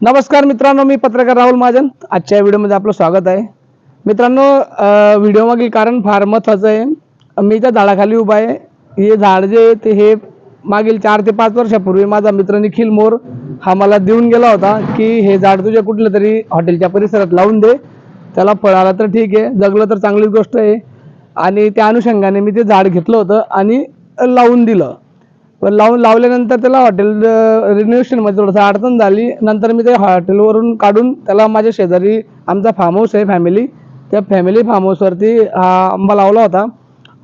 नमस्कार मित्रांनो मी पत्रकार राहुल महाजन. आजच्या व्हिडिओमध्ये आपलं स्वागत आहे. मित्रांनो व्हिडिओमागील कारण फार महत्त्वाचं आहे. मी त्या झाडाखाली उभा आहे. हे झाड जे ते हे मागील चार ते पाच वर्षापूर्वी माझा मित्र निखिल मोर हा मला देऊन गेला होता की हे झाड तुझ्या कुठल्या तरी हॉटेलच्या परिसरात लावून दे. त्याला फळ आला तर ठीक आहे जगलं तर चांगलीच गोष्ट आहे. आणि त्या अनुषंगाने मी ते झाड घेतलं होतं आणि लावून दिलं. पण लावून लावल्यानंतर त्याला हॉटेल रिनोव्हेशनमध्ये थोडंसं अडचण झाली. नंतर मी ते हॉटेलवरून काढून त्याला माझ्या शेजारी आमचा फार्म हाऊस आहे फॅमिली त्या फॅमिली फार्म हाऊसवरती हा आंबा लावला होता.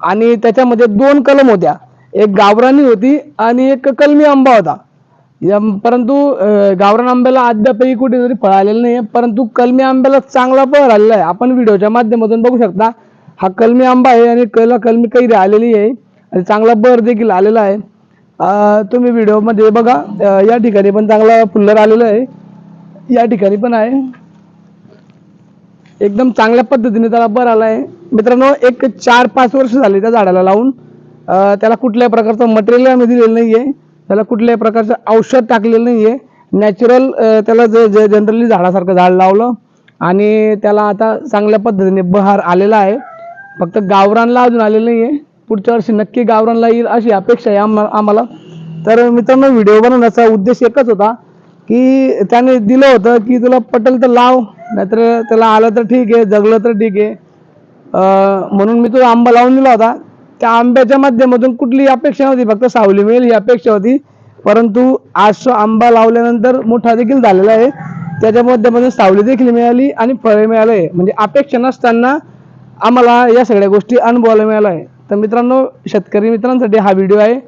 आणि त्याच्यामध्ये दोन कलम होत्या. एक गावरानी होती आणि एक कलमी आंबा होता. परंतु गावरान आंब्याला अद्यापही कुठेतरी फळ आलेलं नाही परंतु कलमी आंब्याला चांगला फळ आलेला आहे. आपण व्हिडिओच्या माध्यमातून बघू शकता. हा कलमी आंबा आहे आणि कला कलमी कैरी आलेली आहे. आणि चांगला बर देखील आलेला आहे. तुम्ही व्हिडिओमध्ये बघा. या ठिकाणी पण चांगला फुल्लर आलेलं आहे. या ठिकाणी पण आहे. एकदम चांगल्या पद्धतीने त्याला बर आला आहे मित्रांनो एक चार पाच वर्ष झाली त्या झाडाला लावून. त्याला कुठल्याही प्रकारचं मटेरियल आम्ही दिलेलं नाही आहे त्याला कुठल्याही प्रकारचं औषध टाकलेलं नाही आहे नॅचरल त्याला जे जे जनरली झाडासारखं झाड लावलं आणि त्याला आता चांगल्या पद्धतीने बहार आलेला आहे. फक्त गावरानला अजून आलेलं नाही आहे पुढच्या वर्षी नक्की गावरानला येईल अशी अपेक्षा आहे आम्हा आम्हाला. तर मित्रांनो व्हिडिओ बनवण्याचा उद्देश एकच होता की त्याने दिलं होतं की तुला पटेल तर लाव नाहीतर त्याला आलं तर ठीक आहे जगलं तर ठीक आहे. म्हणून मी तो आंबा लावून दिला होता. त्या आंब्याच्या माध्यमातून कुठलीही अपेक्षा नव्हती फक्त सावली मिळेल ही अपेक्षा होती. परंतु आज तो आंबा लावल्यानंतर मोठा देखील झालेला आहे. त्याच्या माध्यमातून सावली देखील मिळाली आणि फळे मिळाले. म्हणजे अपेक्षा नसताना आम्हाला या सगळ्या गोष्टी अनुभवायला मिळाल्या आहे. तर मित्रांनो शेतकरी मित्रांसाठी हा व्हिडिओ आहे.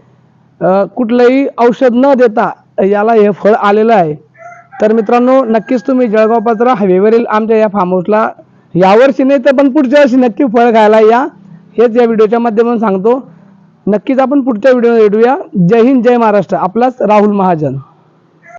कुठलंही औषध न देता याला हे फळ आलेलं आहे. तर मित्रांनो नक्कीच तुम्ही जळगाव पाचरा हायवेवरील आमच्या या फार्म हाऊसला यावर्षी नाही तर पण पुढच्या वर्षी नक्की फळ खायला या. हेच या व्हिडिओच्या माध्यमातून सांगतो. नक्कीच आपण पुढच्या व्हिडिओ भेटूया. जय हिंद जय महाराष्ट्र. आपलाच राहुल महाजन.